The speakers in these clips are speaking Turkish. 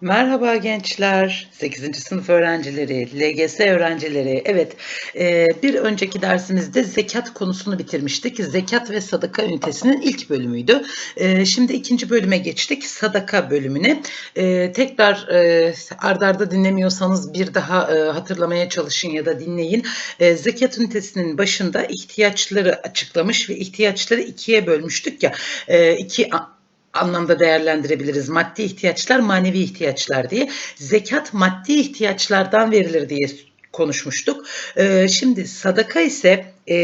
Merhaba gençler, 8. sınıf öğrencileri, LGS öğrencileri. Evet, e, bir önceki dersimizde zekat konusunu bitirmiştik. Zekat ve sadaka ünitesinin ilk bölümüydü. E, şimdi ikinci bölüme geçtik, sadaka bölümüne. E, tekrar ardarda dinlemiyorsanız bir daha hatırlamaya çalışın ya da dinleyin. Zekat ünitesinin başında ihtiyaçları açıklamış ve ihtiyaçları ikiye bölmüştük ya. İki anlamda değerlendirebiliriz. Maddi ihtiyaçlar, manevi ihtiyaçlar diye. Zekat maddi ihtiyaçlardan verilir diye konuşmuştuk. Ee, şimdi sadaka ise e,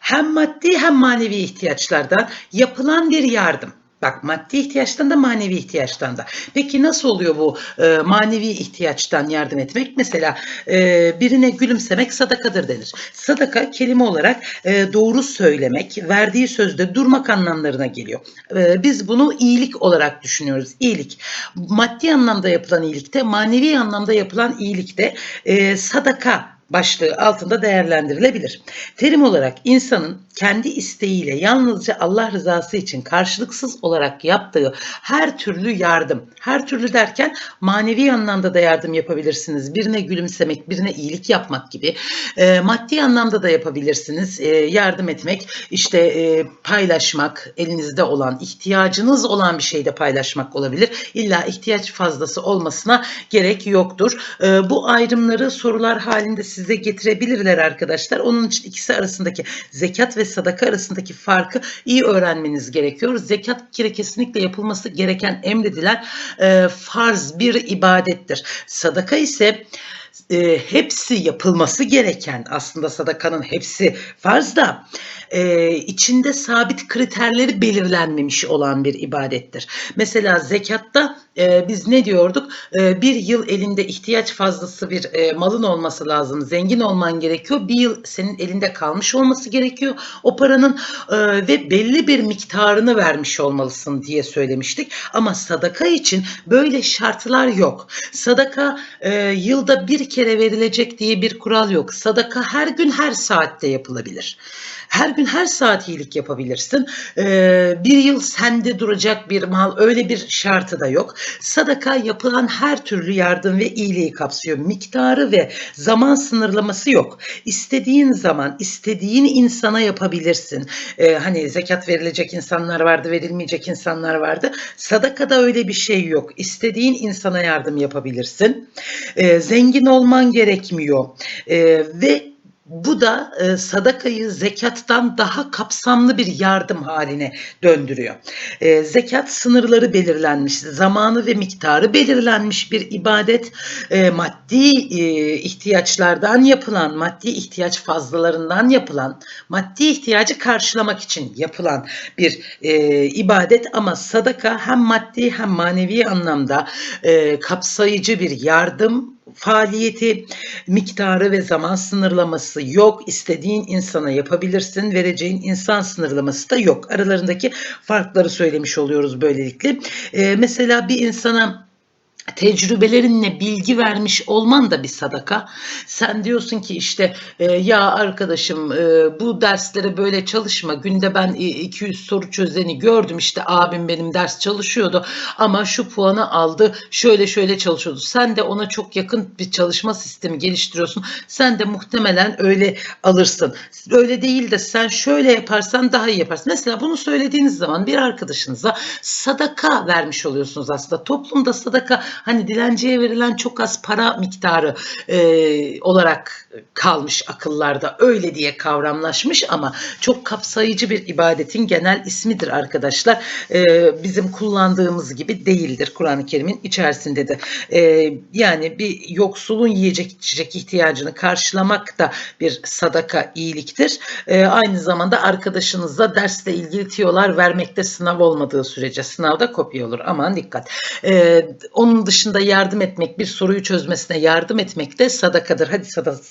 hem maddi hem manevi ihtiyaçlardan yapılan bir yardım. Bak maddi ihtiyaçtan da manevi ihtiyaçtan da. Peki nasıl oluyor bu e, manevi ihtiyaçtan yardım etmek? Mesela e, birine gülümsemek sadakadır denir. Sadaka kelime olarak e, doğru söylemek, verdiği sözde durmak anlamlarına geliyor. E, biz bunu iyilik olarak düşünüyoruz. İyilik. Maddi anlamda yapılan iyilikte, manevi anlamda yapılan iyilikte e, sadaka başlığı altında değerlendirilebilir. Terim olarak insanın kendi isteğiyle yalnızca Allah rızası için karşılıksız olarak yaptığı her türlü yardım, her türlü derken manevi anlamda da yardım yapabilirsiniz. Birine gülümsemek, birine iyilik yapmak gibi. E, maddi anlamda da yapabilirsiniz. E, yardım etmek, işte e, paylaşmak, elinizde olan, ihtiyacınız olan bir şeyde paylaşmak olabilir. İlla ihtiyaç fazlası olmasına gerek yoktur. E, bu ayrımları sorular halinde size getirebilirler arkadaşlar. Onun için ikisi arasındaki zekat ve sadaka arasındaki farkı iyi öğrenmeniz gerekiyor. Zekat kere kesinlikle yapılması gereken emredilen e, farz bir ibadettir. Sadaka ise e, hepsi yapılması gereken aslında sadakanın hepsi farz da e, içinde sabit kriterleri belirlenmemiş olan bir ibadettir. Mesela zekatta e, biz ne diyorduk? E, bir yıl elinde ihtiyaç fazlası bir e, malın olması lazım. Zengin olman gerekiyor. Bir yıl senin elinde kalmış olması gerekiyor. O paranın e, ve belli bir miktarını vermiş olmalısın diye söylemiştik. Ama sadaka için böyle şartlar yok. Sadaka e, yılda bir kere verilecek diye bir kural yok. Sadaka her gün her saatte yapılabilir. Her gün her saat iyilik yapabilirsin. Ee, bir yıl sende duracak bir mal öyle bir şartı da yok. Sadaka yapılan her türlü yardım ve iyiliği kapsıyor. Miktarı ve zaman sınırlaması yok. İstediğin zaman istediğin insana yapabilirsin. Ee, hani zekat verilecek insanlar vardı, verilmeyecek insanlar vardı. Sadakada öyle bir şey yok. İstediğin insana yardım yapabilirsin. Ee, zengin olman gerekmiyor. Ee, ve bu da e, sadakayı zekattan daha kapsamlı bir yardım haline döndürüyor. E, zekat sınırları belirlenmiş, zamanı ve miktarı belirlenmiş bir ibadet. E, maddi e, ihtiyaçlardan yapılan, maddi ihtiyaç fazlalarından yapılan, maddi ihtiyacı karşılamak için yapılan bir e, ibadet ama sadaka hem maddi hem manevi anlamda e, kapsayıcı bir yardım faaliyeti, miktarı ve zaman sınırlaması yok. İstediğin insana yapabilirsin. Vereceğin insan sınırlaması da yok. Aralarındaki farkları söylemiş oluyoruz böylelikle. Ee, mesela bir insana tecrübelerinle bilgi vermiş olman da bir sadaka. Sen diyorsun ki işte e, ya arkadaşım e, bu derslere böyle çalışma. Günde ben 200 soru çözeni gördüm. İşte abim benim ders çalışıyordu ama şu puanı aldı. Şöyle şöyle çalışıyordu. Sen de ona çok yakın bir çalışma sistemi geliştiriyorsun. Sen de muhtemelen öyle alırsın. Öyle değil de sen şöyle yaparsan daha iyi yaparsın. Mesela bunu söylediğiniz zaman bir arkadaşınıza sadaka vermiş oluyorsunuz aslında. Toplumda sadaka hani dilenciye verilen çok az para miktarı e, olarak kalmış akıllarda öyle diye kavramlaşmış ama çok kapsayıcı bir ibadetin genel ismidir arkadaşlar. E, bizim kullandığımız gibi değildir Kur'an-ı Kerim'in içerisinde de. E, yani bir yoksulun yiyecek içecek ihtiyacını karşılamak da bir sadaka iyiliktir. E, aynı zamanda arkadaşınızla dersle ilgili tiyolar vermekte sınav olmadığı sürece sınavda kopya olur. Aman dikkat. E, onun dışında yardım etmek, bir soruyu çözmesine yardım etmek de sadakadır. Hadi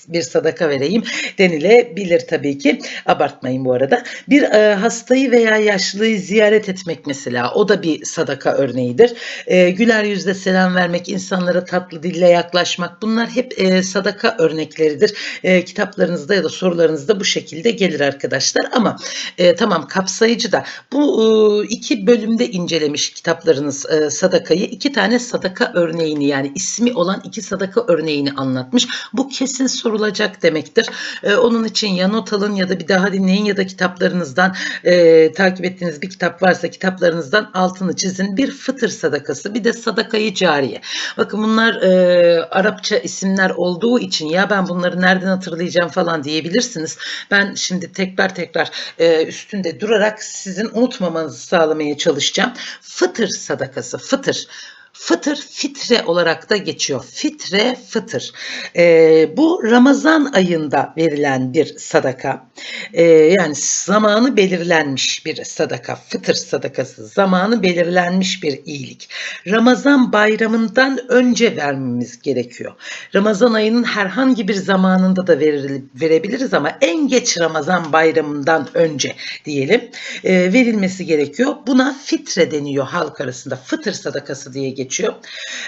bir sadaka vereyim denilebilir tabii ki. Abartmayın bu arada. Bir e, hastayı veya yaşlıyı ziyaret etmek mesela o da bir sadaka örneğidir. E, güler yüzle selam vermek, insanlara tatlı dille yaklaşmak bunlar hep e, sadaka örnekleridir. E, kitaplarınızda ya da sorularınızda bu şekilde gelir arkadaşlar. Ama e, tamam kapsayıcı da bu e, iki bölümde incelemiş kitaplarınız e, sadakayı. iki tane sadaka sadaka örneğini yani ismi olan iki sadaka örneğini anlatmış. Bu kesin sorulacak demektir. Ee, onun için ya not alın ya da bir daha dinleyin ya da kitaplarınızdan e, takip ettiğiniz bir kitap varsa kitaplarınızdan altını çizin. Bir fıtır sadakası bir de sadakayı cariye. Bakın bunlar e, Arapça isimler olduğu için ya ben bunları nereden hatırlayacağım falan diyebilirsiniz. Ben şimdi tekrar tekrar e, üstünde durarak sizin unutmamanızı sağlamaya çalışacağım. Fıtır sadakası, fıtır. Fıtır fitre olarak da geçiyor. Fitre fıtır. Ee, bu Ramazan ayında verilen bir sadaka. Ee, yani zamanı belirlenmiş bir sadaka. Fıtır sadakası. Zamanı belirlenmiş bir iyilik. Ramazan bayramından önce vermemiz gerekiyor. Ramazan ayının herhangi bir zamanında da veril- verebiliriz ama en geç Ramazan bayramından önce diyelim e, verilmesi gerekiyor. Buna fitre deniyor halk arasında. Fıtır sadakası diye geçiyor.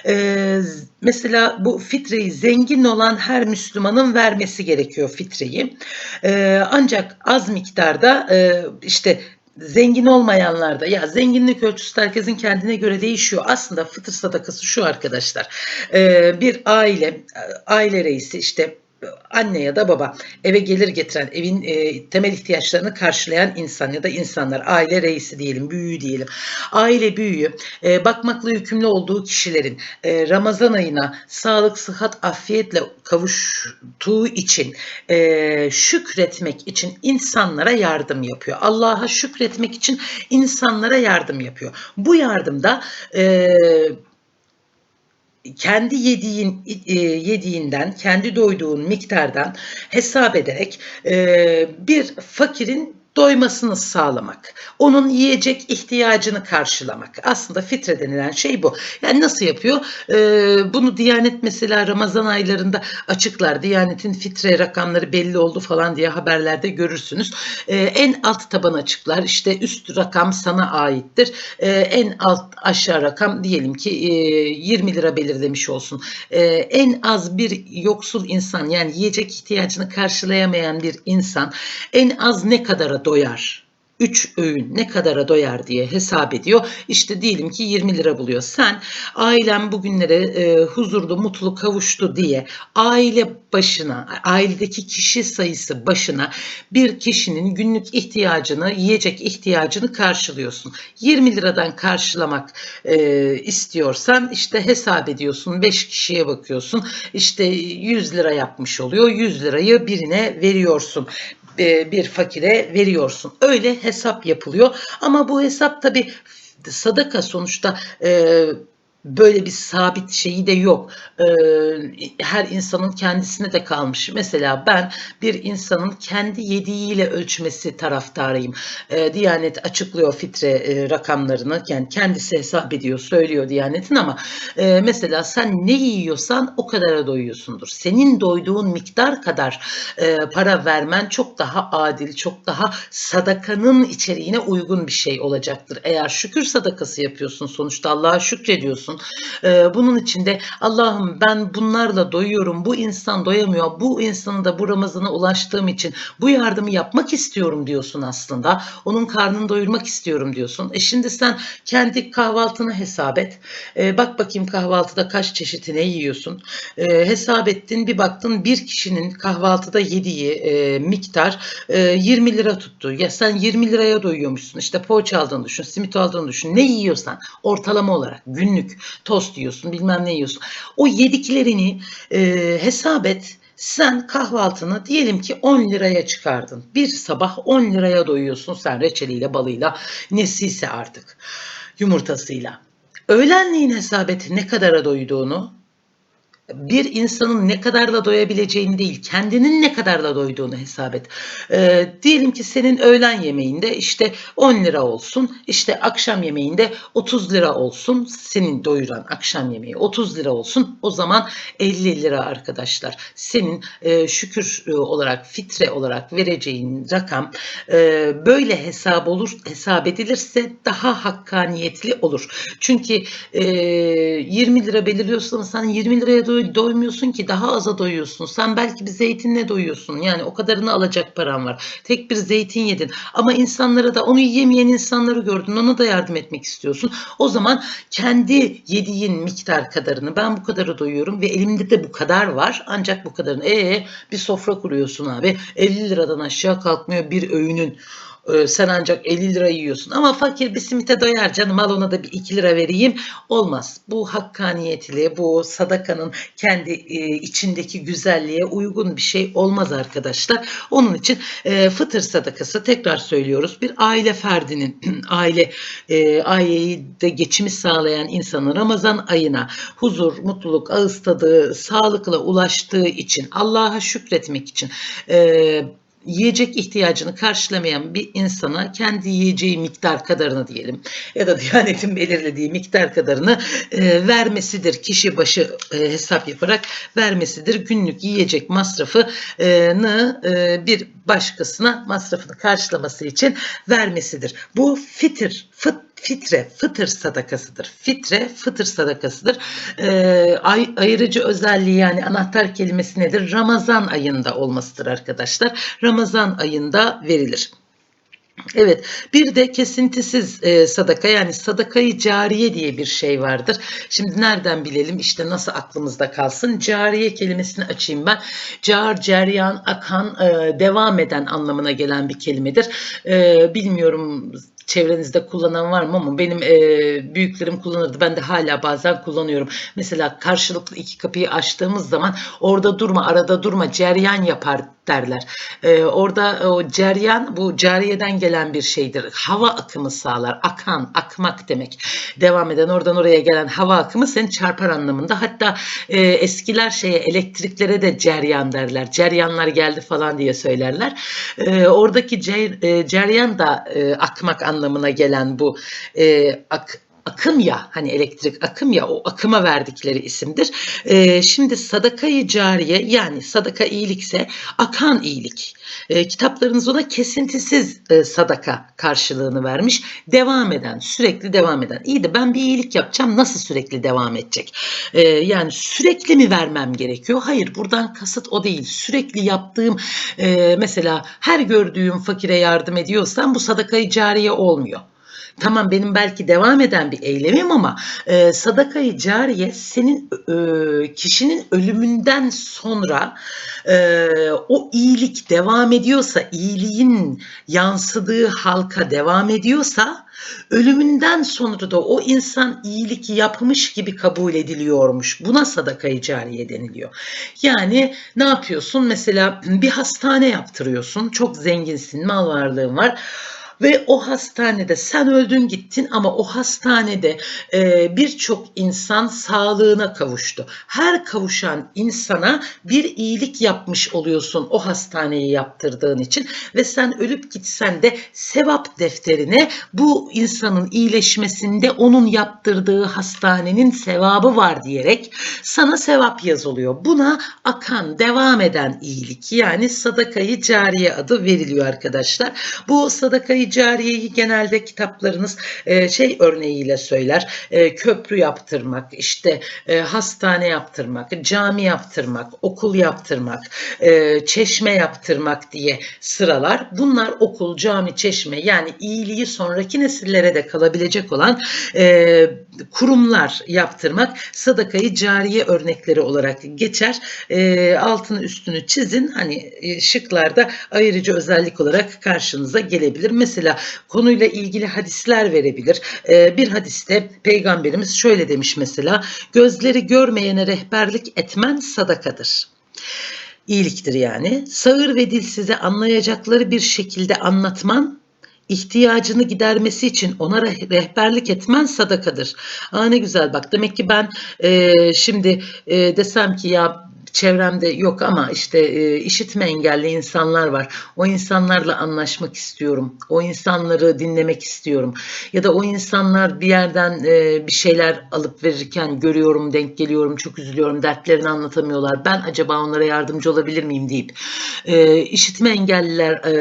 Ee, mesela bu fitreyi zengin olan her Müslümanın vermesi gerekiyor fitreyi. Ee, ancak az miktarda e, işte zengin olmayanlar da ya zenginlik ölçüsü herkesin kendine göre değişiyor. Aslında fıtır sadakası şu arkadaşlar. Ee, bir aile aile reisi işte anne ya da baba eve gelir getiren evin e, temel ihtiyaçlarını karşılayan insan ya da insanlar aile reisi diyelim büyüğü diyelim. Aile büyüğü e, bakmakla yükümlü olduğu kişilerin e, Ramazan ayına sağlık sıhhat afiyetle kavuştuğu için e, şükretmek için insanlara yardım yapıyor. Allah'a şükretmek için insanlara yardım yapıyor. Bu yardımda e, kendi yediğin e, yediğinden, kendi doyduğun miktardan hesap ederek e, bir fakirin doymasını sağlamak, onun yiyecek ihtiyacını karşılamak. Aslında fitre denilen şey bu. Yani nasıl yapıyor? Ee, bunu Diyanet mesela Ramazan aylarında açıklar. Diyanet'in fitre rakamları belli oldu falan diye haberlerde görürsünüz. Ee, en alt taban açıklar. İşte üst rakam sana aittir. Ee, en alt aşağı rakam diyelim ki e, 20 lira belirlemiş olsun. Ee, en az bir yoksul insan yani yiyecek ihtiyacını karşılayamayan bir insan en az ne doyar? 3 öğün ne kadara doyar diye hesap ediyor. İşte diyelim ki 20 lira buluyor. Sen ailem bugünlere e, huzurlu, mutlu kavuştu diye aile başına, ailedeki kişi sayısı başına bir kişinin günlük ihtiyacını, yiyecek ihtiyacını karşılıyorsun. 20 liradan karşılamak e, istiyorsan işte hesap ediyorsun. 5 kişiye bakıyorsun. İşte 100 lira yapmış oluyor. 100 lirayı birine veriyorsun bir fakire veriyorsun. Öyle hesap yapılıyor. Ama bu hesap tabi sadaka sonuçta e, böyle bir sabit şeyi de yok. Ee, her insanın kendisine de kalmış. Mesela ben bir insanın kendi yediğiyle ölçmesi taraftarıyım. Ee, Diyanet açıklıyor fitre e, rakamlarını. Yani kendisi hesap ediyor, söylüyor Diyanet'in ama e, mesela sen ne yiyorsan o kadara doyuyorsundur. Senin doyduğun miktar kadar e, para vermen çok daha adil, çok daha sadakanın içeriğine uygun bir şey olacaktır. Eğer şükür sadakası yapıyorsun sonuçta Allah'a şükrediyorsun. Ee, bunun içinde Allah'ım ben bunlarla doyuyorum. Bu insan doyamıyor. Bu insanı da bu Ramazan'a ulaştığım için bu yardımı yapmak istiyorum diyorsun aslında. Onun karnını doyurmak istiyorum diyorsun. E şimdi sen kendi kahvaltını hesap et. E, bak bakayım kahvaltıda kaç çeşitine yiyorsun. E, hesap ettin bir baktın bir kişinin kahvaltıda yediği e, miktar e, 20 lira tuttu. Ya sen 20 liraya doyuyormuşsun. İşte poğaça aldığını düşün, simit aldığını düşün. Ne yiyorsan ortalama olarak günlük tost yiyorsun, bilmem ne yiyorsun. O yediklerini e, hesap et. Sen kahvaltını diyelim ki 10 liraya çıkardın. Bir sabah 10 liraya doyuyorsun sen reçeliyle, balıyla, nesiyse artık yumurtasıyla. Öğlenleyin hesap et ne kadara doyduğunu. Bir insanın ne kadarla doyabileceğini değil, kendinin ne kadarla doyduğunu hesap et. Ee, diyelim ki senin öğlen yemeğinde işte 10 lira olsun, işte akşam yemeğinde 30 lira olsun, senin doyuran akşam yemeği 30 lira olsun, o zaman 50 lira arkadaşlar. Senin e, şükür e, olarak, fitre olarak vereceğin rakam e, böyle hesap olur, hesap edilirse daha hakkaniyetli olur. Çünkü e, 20 lira belirliyorsan sen 20 liraya doyuyorsun doy- doymuyorsun ki daha aza doyuyorsun. Sen belki bir zeytinle doyuyorsun. Yani o kadarını alacak paran var. Tek bir zeytin yedin. Ama insanlara da onu yiyemeyen insanları gördün. Ona da yardım etmek istiyorsun. O zaman kendi yediğin miktar kadarını ben bu kadarı doyuyorum ve elimde de bu kadar var. Ancak bu kadarını. Ee bir sofra kuruyorsun abi. 50 liradan aşağı kalkmıyor bir öğünün. Ee, sen ancak 50 lira yiyorsun. Ama fakir bir simite doyar canım al ona da bir 2 lira vereyim. Olmaz. Bu hakkaniyetli, bu sadakanın kendi e, içindeki güzelliğe uygun bir şey olmaz arkadaşlar. Onun için e, fıtır sadakası tekrar söylüyoruz. Bir aile ferdinin, aile e, aileyi de geçimi sağlayan insanın Ramazan ayına huzur, mutluluk, ağız tadı, sağlıkla ulaştığı için, Allah'a şükretmek için e, yiyecek ihtiyacını karşılamayan bir insana kendi yiyeceği miktar kadarını diyelim ya da Diyanet'in belirlediği miktar kadarını e, vermesidir. Kişi başı e, hesap yaparak vermesidir. Günlük yiyecek masrafını e, bir başkasına masrafını karşılaması için vermesidir. Bu fitir, fıt, fitre, fıtır sadakasıdır. Fitre, fıtır sadakasıdır. Ee, ay, ayırıcı özelliği yani anahtar kelimesi nedir? Ramazan ayında olmasıdır arkadaşlar. Ramazan ayında verilir. Evet bir de kesintisiz e, sadaka yani sadakayı cariye diye bir şey vardır. Şimdi nereden bilelim işte nasıl aklımızda kalsın. Cariye kelimesini açayım ben. Car, ceryan, akan, e, devam eden anlamına gelen bir kelimedir. E, bilmiyorum çevrenizde kullanan var mı ama benim e, büyüklerim kullanırdı. Ben de hala bazen kullanıyorum. Mesela karşılıklı iki kapıyı açtığımız zaman orada durma, arada durma, ceryan yapar derler. E, orada o ceryan bu cariyeden gelen bir şeydir. Hava akımı sağlar. Akan, akmak demek. Devam eden oradan oraya gelen hava akımı seni çarpar anlamında. Hatta e, eskiler şeye elektriklere de ceryan derler. Ceryanlar geldi falan diye söylerler. E, oradaki cer, e, ceryan da e, akmak anlamına gelen bu e, ak, akım ya hani elektrik akım ya o akıma verdikleri isimdir. Ee, şimdi sadakayı cariye yani sadaka iyilikse akan iyilik. Ee, kitaplarınız ona kesintisiz e, sadaka karşılığını vermiş. Devam eden, sürekli devam eden. İyi de ben bir iyilik yapacağım nasıl sürekli devam edecek? Ee, yani sürekli mi vermem gerekiyor? Hayır buradan kasıt o değil. Sürekli yaptığım e, mesela her gördüğüm fakire yardım ediyorsam bu sadakayı cariye olmuyor. Tamam benim belki devam eden bir eylemim ama e, sadakayı cariye senin e, kişinin ölümünden sonra e, o iyilik devam ediyorsa, iyiliğin yansıdığı halka devam ediyorsa ölümünden sonra da o insan iyilik yapmış gibi kabul ediliyormuş. Buna sadakayı cariye deniliyor. Yani ne yapıyorsun? Mesela bir hastane yaptırıyorsun. Çok zenginsin, mal varlığın var. Ve o hastanede sen öldün gittin ama o hastanede e, birçok insan sağlığına kavuştu. Her kavuşan insana bir iyilik yapmış oluyorsun o hastaneyi yaptırdığın için ve sen ölüp gitsen de sevap defterine bu insanın iyileşmesinde onun yaptırdığı hastanenin sevabı var diyerek sana sevap yazılıyor. Buna akan, devam eden iyilik yani sadakayı cariye adı veriliyor arkadaşlar. Bu sadakayı cariyeyi genelde kitaplarınız e, şey örneğiyle söyler. E, köprü yaptırmak, işte e, hastane yaptırmak, cami yaptırmak, okul yaptırmak, e, çeşme yaptırmak diye sıralar. Bunlar okul, cami, çeşme yani iyiliği sonraki nesillere de kalabilecek olan e, kurumlar yaptırmak sadakayı cariye örnekleri olarak geçer. E, altını üstünü çizin. Hani e, şıklarda ayırıcı özellik olarak karşınıza gelebilir. Mesela konuyla ilgili hadisler verebilir. E, bir hadiste peygamberimiz şöyle demiş mesela gözleri görmeyene rehberlik etmen sadakadır iyiliktir yani. Sağır ve dilsize anlayacakları bir şekilde anlatman ihtiyacını gidermesi için ona reh- rehberlik etmen sadakadır. Aa ne güzel bak demek ki ben e, şimdi e, desem ki ya çevremde yok ama işte e, işitme engelli insanlar var. O insanlarla anlaşmak istiyorum. O insanları dinlemek istiyorum. Ya da o insanlar bir yerden e, bir şeyler alıp verirken görüyorum, denk geliyorum, çok üzülüyorum, dertlerini anlatamıyorlar. Ben acaba onlara yardımcı olabilir miyim deyip e, işitme engelliler e,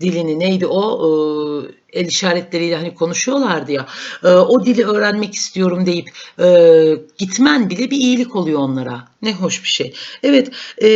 dilini neydi o? Ee, el işaretleriyle hani konuşuyorlardı ya e, o dili öğrenmek istiyorum deyip e, gitmen bile bir iyilik oluyor onlara. Ne hoş bir şey. Evet e,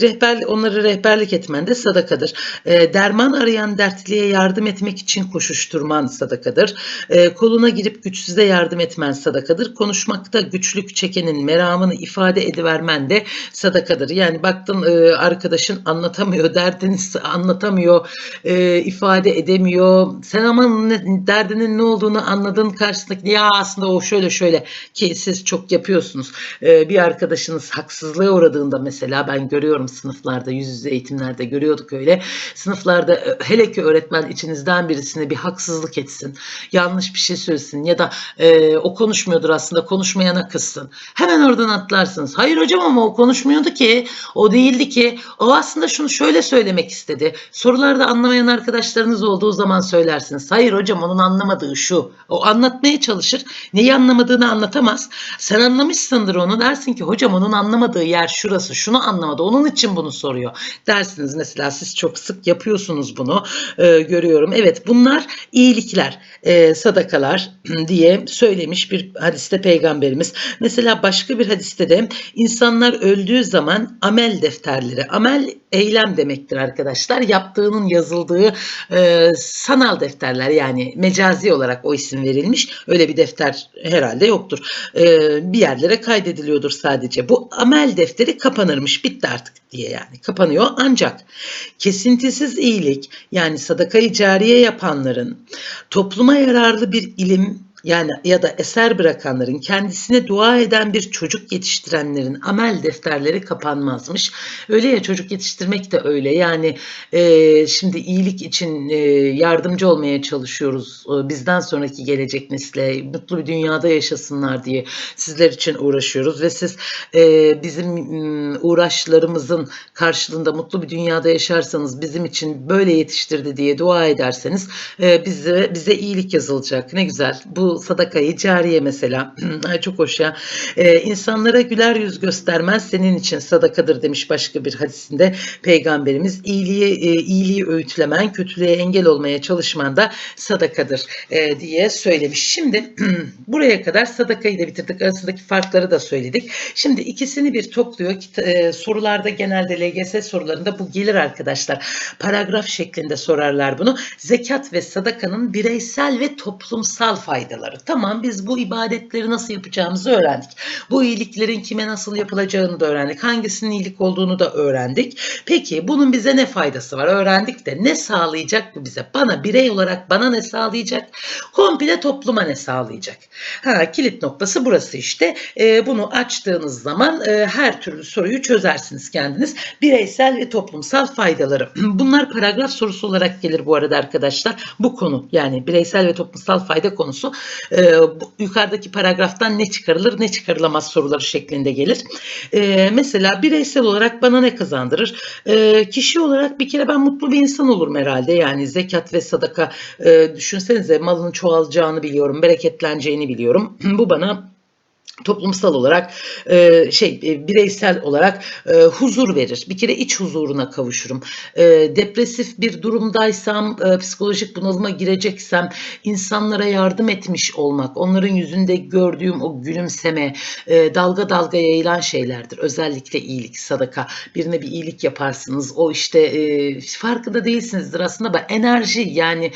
rehber onları rehberlik etmen de sadakadır. E, derman arayan dertliye yardım etmek için koşuşturman sadakadır. E, koluna girip güçsüze yardım etmen sadakadır. Konuşmakta güçlük çekenin meramını ifade edivermen de sadakadır. Yani baktın e, arkadaşın anlatamıyor, derdini anlatamıyor, e, ifade edemiyor. Sen ama ne- derdinin ne olduğunu anladın karşısındaki ya aslında o şöyle şöyle ki siz çok yapıyorsunuz. E, bir arkadaşınız haksızlığa uğradığında mesela ben görüyorum sınıflarda yüz yüze eğitimlerde görüyorduk öyle. Sınıflarda e, hele ki öğretmen içinizden birisine bir haksızlık etsin, yanlış bir şey söylesin ya da e, o konuşmuyordur aslında konuşmayana kızsın. Hemen oradan atlarsınız. Hayır hocam ama o konuşmuyordu ki, o değildi ki. O aslında şunu şöyle söylemek istedi. Sorularda anlamayan arkadaşlarınız olduğu zaman söylersiniz. Hayır hocam onun anlamadığı şu. O anlatmaya çalışır. Neyi anlamadığını anlatamaz. Sen anlamışsındır onu. Dersin ki hocam onun anlamadığı yer şurası. Şunu anlamadı. Onun için bunu soruyor. Dersiniz mesela siz çok sık yapıyorsunuz bunu. Ee, görüyorum. Evet bunlar iyilikler, e, sadakalar diye söylemiş bir hadiste peygamberimiz. Mesela başka bir hadiste de insanlar öldüğü zaman amel defterleri, amel eylem demektir arkadaşlar. Yaptığının yazıldığı e, sanal defterler yani mecazi olarak o isim verilmiş. Öyle bir defter herhalde yoktur. E, bir yerlere kaydediliyordur sadece. Bu amel defteri kapanırmış bitti artık diye yani kapanıyor. Ancak kesintisiz iyilik yani sadakayı cariye yapanların topluma yararlı bir ilim yani ya da eser bırakanların kendisine dua eden bir çocuk yetiştirenlerin amel defterleri kapanmazmış. Öyle ya çocuk yetiştirmek de öyle. Yani e, şimdi iyilik için e, yardımcı olmaya çalışıyoruz. E, bizden sonraki gelecek nesle mutlu bir dünyada yaşasınlar diye sizler için uğraşıyoruz ve siz e, bizim uğraşlarımızın karşılığında mutlu bir dünyada yaşarsanız bizim için böyle yetiştirdi diye dua ederseniz e, bize bize iyilik yazılacak. Ne güzel. Bu sadakayı cariye mesela. Çok hoş ya. E, insanlara güler yüz göstermez senin için sadakadır demiş başka bir hadisinde peygamberimiz. İyiliği e, iyiliği öğütlemen, kötülüğe engel olmaya çalışman da sadakadır e, diye söylemiş. Şimdi buraya kadar sadakayı da bitirdik. Arasındaki farkları da söyledik. Şimdi ikisini bir topluyor. E, sorularda genelde LGS sorularında bu gelir arkadaşlar. Paragraf şeklinde sorarlar bunu. Zekat ve sadakanın bireysel ve toplumsal faydaları. Tamam biz bu ibadetleri nasıl yapacağımızı öğrendik. Bu iyiliklerin kime nasıl yapılacağını da öğrendik. Hangisinin iyilik olduğunu da öğrendik. Peki bunun bize ne faydası var? Öğrendik de ne sağlayacak bu bize? Bana birey olarak bana ne sağlayacak? Komple topluma ne sağlayacak? Ha, kilit noktası burası işte. Ee, bunu açtığınız zaman e, her türlü soruyu çözersiniz kendiniz. Bireysel ve toplumsal faydaları. Bunlar paragraf sorusu olarak gelir bu arada arkadaşlar. Bu konu yani bireysel ve toplumsal fayda konusu e, yukarıdaki paragraftan ne çıkarılır ne çıkarılamaz soruları şeklinde gelir. E, mesela bireysel olarak bana ne kazandırır? E, kişi olarak bir kere ben mutlu bir insan olurum herhalde. Yani zekat ve sadaka e, düşünsenize malın çoğalacağını biliyorum, bereketleneceğini biliyorum. Bu bana toplumsal olarak e, şey e, bireysel olarak e, huzur verir. Bir kere iç huzuruna kavuşurum. Depresif bir durumdaysam, psikolojik bunalıma gireceksem insanlara yardım etmiş olmak, onların yüzünde gördüğüm o gülümseme, dalga dalga yayılan şeylerdir. Özellikle iyilik, sadaka. Birine bir iyilik yaparsınız. O işte farkında değilsinizdir aslında ama enerji yani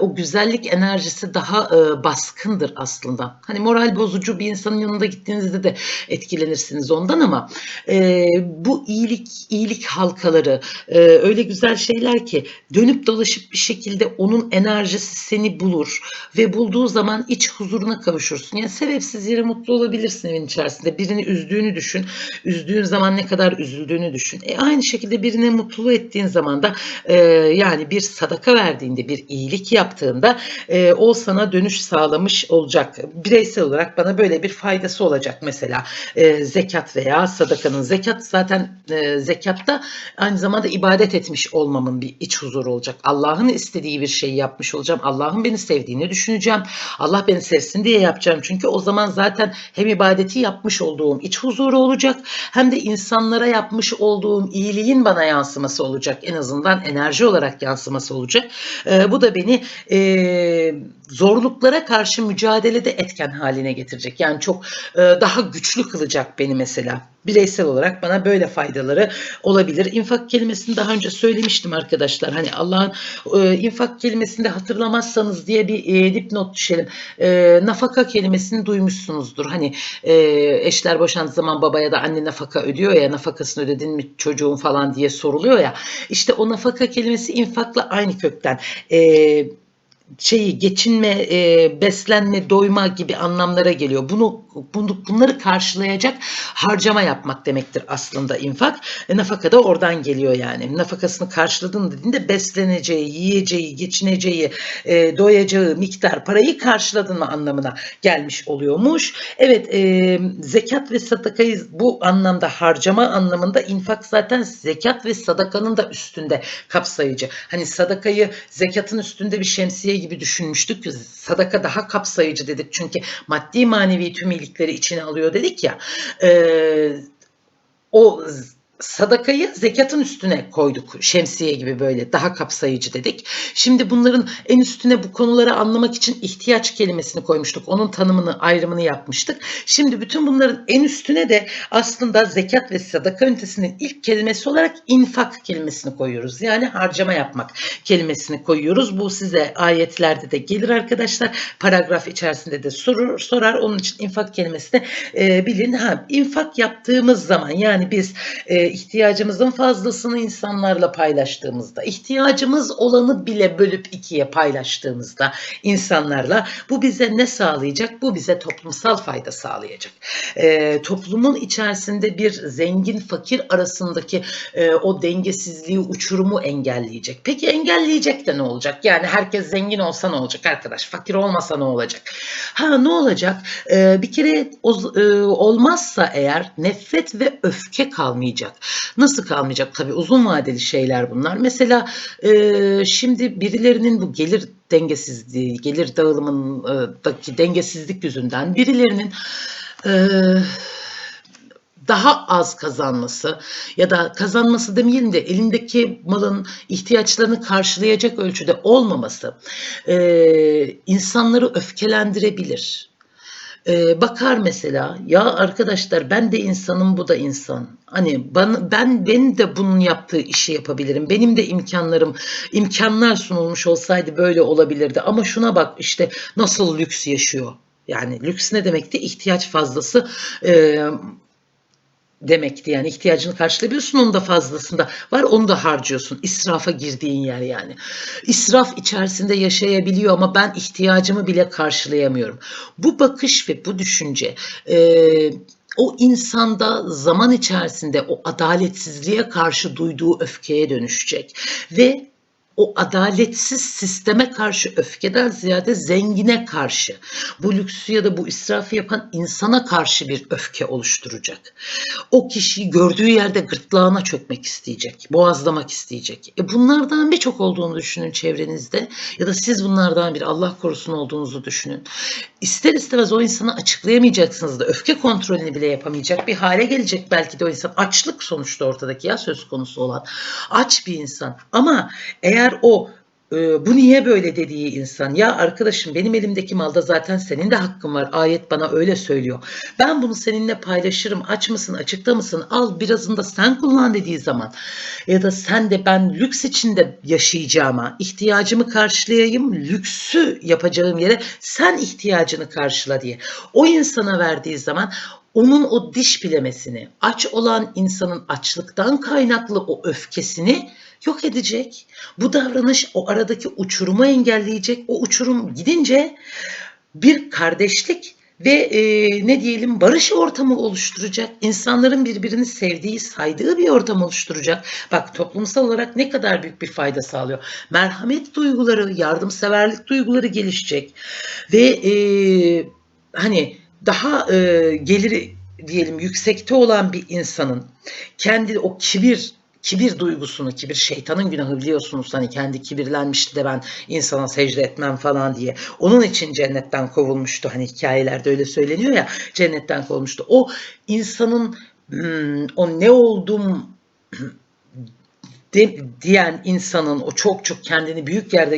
o güzellik enerjisi daha baskındır aslında. Hani moral bozucu bir insanın yanında gittiğinizde de etkilenirsiniz ondan ama e, bu iyilik iyilik halkaları e, öyle güzel şeyler ki dönüp dolaşıp bir şekilde onun enerjisi seni bulur ve bulduğu zaman iç huzuruna kavuşursun. Yani sebepsiz yere mutlu olabilirsin evin içerisinde. Birini üzdüğünü düşün. Üzdüğün zaman ne kadar üzüldüğünü düşün. E, aynı şekilde birine mutlu ettiğin zaman da e, yani bir sadaka verdiğinde, bir iyilik yaptığında e, o sana dönüş sağlamış olacak. Bireysel olarak bana böyle bir fayda faydası olacak mesela e, zekat veya sadakanın. Zekat zaten e, zekatta aynı zamanda ibadet etmiş olmamın bir iç huzuru olacak. Allah'ın istediği bir şeyi yapmış olacağım. Allah'ın beni sevdiğini düşüneceğim. Allah beni sevsin diye yapacağım. Çünkü o zaman zaten hem ibadeti yapmış olduğum iç huzuru olacak hem de insanlara yapmış olduğum iyiliğin bana yansıması olacak. En azından enerji olarak yansıması olacak. E, bu da beni e, zorluklara karşı mücadelede etken haline getirecek. Yani çok e, daha güçlü kılacak beni mesela. Bireysel olarak bana böyle faydaları olabilir. İnfak kelimesini daha önce söylemiştim arkadaşlar. Hani Allah'ın e, infak kelimesini de hatırlamazsanız diye bir e, dipnot düşelim. E, nafaka kelimesini duymuşsunuzdur. Hani e, eşler boşandığı zaman babaya da anne nafaka ödüyor ya nafakasını ödedin mi çocuğun falan diye soruluyor ya. İşte o nafaka kelimesi infakla aynı kökten. E, şeyi geçinme, e, beslenme, doyma gibi anlamlara geliyor. Bunu, bunları karşılayacak harcama yapmak demektir aslında infak. E, nafaka da oradan geliyor yani. Nafakasını karşıladın dediğinde besleneceği, yiyeceği, geçineceği, e, doyacağı miktar parayı karşıladın mı anlamına gelmiş oluyormuş. Evet, e, zekat ve sadakayı bu anlamda harcama anlamında infak zaten zekat ve sadakanın da üstünde kapsayıcı. Hani sadakayı zekatın üstünde bir şemsiye gibi düşünmüştük. Sadaka daha kapsayıcı dedik. Çünkü maddi manevi tüm iyilikleri içine alıyor dedik ya. E, o sadakayı zekatın üstüne koyduk. Şemsiye gibi böyle daha kapsayıcı dedik. Şimdi bunların en üstüne bu konuları anlamak için ihtiyaç kelimesini koymuştuk. Onun tanımını, ayrımını yapmıştık. Şimdi bütün bunların en üstüne de aslında zekat ve sadaka ünitesinin ilk kelimesi olarak infak kelimesini koyuyoruz. Yani harcama yapmak kelimesini koyuyoruz. Bu size ayetlerde de gelir arkadaşlar. Paragraf içerisinde de sorur, sorar. Onun için infak kelimesini e, bilin. Ha, infak yaptığımız zaman yani biz e, ihtiyacımızın fazlasını insanlarla paylaştığımızda, ihtiyacımız olanı bile bölüp ikiye paylaştığımızda insanlarla bu bize ne sağlayacak? Bu bize toplumsal fayda sağlayacak. E, toplumun içerisinde bir zengin fakir arasındaki e, o dengesizliği, uçurumu engelleyecek. Peki engelleyecek de ne olacak? Yani herkes zengin olsa ne olacak arkadaş? Fakir olmasa ne olacak? Ha ne olacak? E, bir kere o, e, olmazsa eğer nefret ve öfke kalmayacak. Nasıl kalmayacak? Tabii uzun vadeli şeyler bunlar. Mesela e, şimdi birilerinin bu gelir dengesizliği, gelir dağılımındaki dengesizlik yüzünden birilerinin e, daha az kazanması ya da kazanması demeyelim de elindeki malın ihtiyaçlarını karşılayacak ölçüde olmaması e, insanları öfkelendirebilir. Ee, bakar mesela ya arkadaşlar ben de insanım bu da insan. Hani ben, ben ben de bunun yaptığı işi yapabilirim. Benim de imkanlarım imkanlar sunulmuş olsaydı böyle olabilirdi. Ama şuna bak işte nasıl lüks yaşıyor. Yani lüks ne demekti? İhtiyaç fazlası e, demekti. Yani ihtiyacını karşılayabiliyorsun onun da fazlasında var onu da harcıyorsun. İsrafa girdiğin yer yani. İsraf içerisinde yaşayabiliyor ama ben ihtiyacımı bile karşılayamıyorum. Bu bakış ve bu düşünce e, o insanda zaman içerisinde o adaletsizliğe karşı duyduğu öfkeye dönüşecek ve o adaletsiz sisteme karşı öfkeden ziyade zengine karşı bu lüksü ya da bu israfı yapan insana karşı bir öfke oluşturacak. O kişiyi gördüğü yerde gırtlağına çökmek isteyecek, boğazlamak isteyecek. E bunlardan birçok olduğunu düşünün çevrenizde ya da siz bunlardan bir Allah korusun olduğunuzu düşünün. İster istemez o insanı açıklayamayacaksınız da öfke kontrolünü bile yapamayacak bir hale gelecek belki de o insan. Açlık sonuçta ortadaki ya söz konusu olan. Aç bir insan ama eğer eğer o e, bu niye böyle dediği insan? Ya arkadaşım benim elimdeki malda zaten senin de hakkın var. Ayet bana öyle söylüyor. Ben bunu seninle paylaşırım. Aç mısın açıkta mısın? Al birazını da sen kullan dediği zaman. Ya da sen de ben lüks içinde yaşayacağıma ihtiyacımı karşılayayım lüksü yapacağım yere sen ihtiyacını karşıla diye. O insana verdiği zaman onun o diş bilemesini, aç olan insanın açlıktan kaynaklı o öfkesini yok edecek. Bu davranış o aradaki uçurumu engelleyecek. O uçurum gidince bir kardeşlik ve e, ne diyelim barış ortamı oluşturacak. İnsanların birbirini sevdiği, saydığı bir ortam oluşturacak. Bak toplumsal olarak ne kadar büyük bir fayda sağlıyor. Merhamet duyguları, yardımseverlik duyguları gelişecek. Ve e, hani daha e, geliri diyelim yüksekte olan bir insanın kendi o kibir kibir duygusunu, kibir şeytanın günahı biliyorsunuz hani kendi kibirlenmişti de ben insana secde etmem falan diye. Onun için cennetten kovulmuştu hani hikayelerde öyle söyleniyor ya cennetten kovulmuştu. O insanın hmm, o ne oldum de, diyen insanın, o çok çok kendini büyük yerde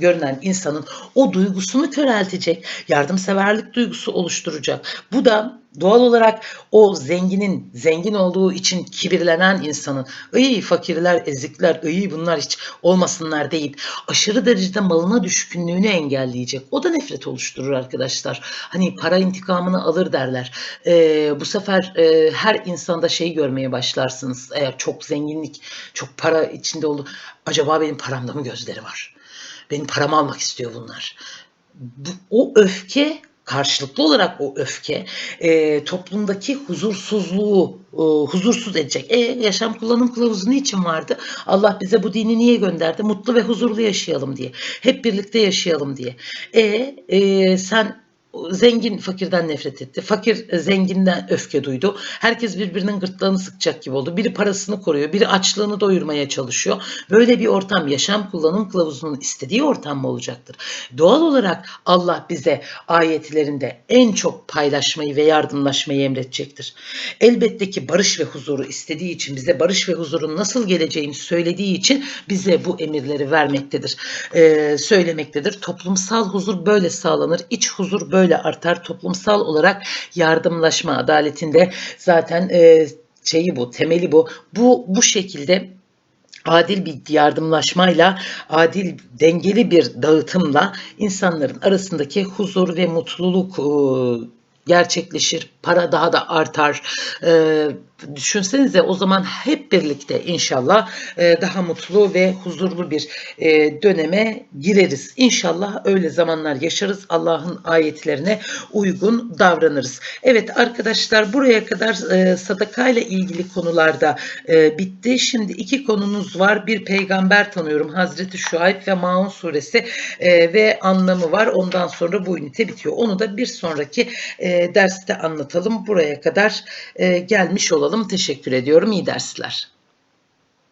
görünen, insanın o duygusunu köreltecek, yardımseverlik duygusu oluşturacak. Bu da doğal olarak o zenginin, zengin olduğu için kibirlenen insanın, iyi fakirler, ezikler, iyi bunlar hiç olmasınlar değil, aşırı derecede malına düşkünlüğünü engelleyecek. O da nefret oluşturur arkadaşlar. Hani para intikamını alır derler. Ee, bu sefer e, her insanda şeyi görmeye başlarsınız. Eğer çok zenginlik, çok para içinde olur. Acaba benim paramda mı gözleri var? Benim paramı almak istiyor bunlar. Bu, o öfke karşılıklı olarak o öfke e, toplumdaki huzursuzluğu e, huzursuz edecek. E yaşam kullanım kılavuzu niçin vardı? Allah bize bu dini niye gönderdi? Mutlu ve huzurlu yaşayalım diye. Hep birlikte yaşayalım diye. E, e sen zengin fakirden nefret etti. Fakir e, zenginden öfke duydu. Herkes birbirinin gırtlağını sıkacak gibi oldu. Biri parasını koruyor, biri açlığını doyurmaya çalışıyor. Böyle bir ortam yaşam kullanım kılavuzunun istediği ortam mı olacaktır? Doğal olarak Allah bize ayetlerinde en çok paylaşmayı ve yardımlaşmayı emredecektir. Elbette ki barış ve huzuru istediği için bize barış ve huzurun nasıl geleceğini söylediği için bize bu emirleri vermektedir. Ee, söylemektedir. Toplumsal huzur böyle sağlanır. İç huzur böyle böyle artar. Toplumsal olarak yardımlaşma adaletinde zaten e, şeyi bu, temeli bu. Bu bu şekilde adil bir yardımlaşmayla, adil dengeli bir dağıtımla insanların arasındaki huzur ve mutluluk e, gerçekleşir. Para daha da artar. E, düşünsenize o zaman hep birlikte inşallah e, daha mutlu ve huzurlu bir e, döneme gireriz. İnşallah öyle zamanlar yaşarız. Allah'ın ayetlerine uygun davranırız. Evet arkadaşlar buraya kadar e, sadaka ile ilgili konularda bitti. Şimdi iki konumuz var. Bir peygamber tanıyorum. Hazreti Şuayb ve Maun suresi ve anlamı var. Ondan sonra bu ünite bitiyor. Onu da bir sonraki derste anlatalım. Buraya kadar gelmiş olalım. Teşekkür ediyorum. İyi dersler.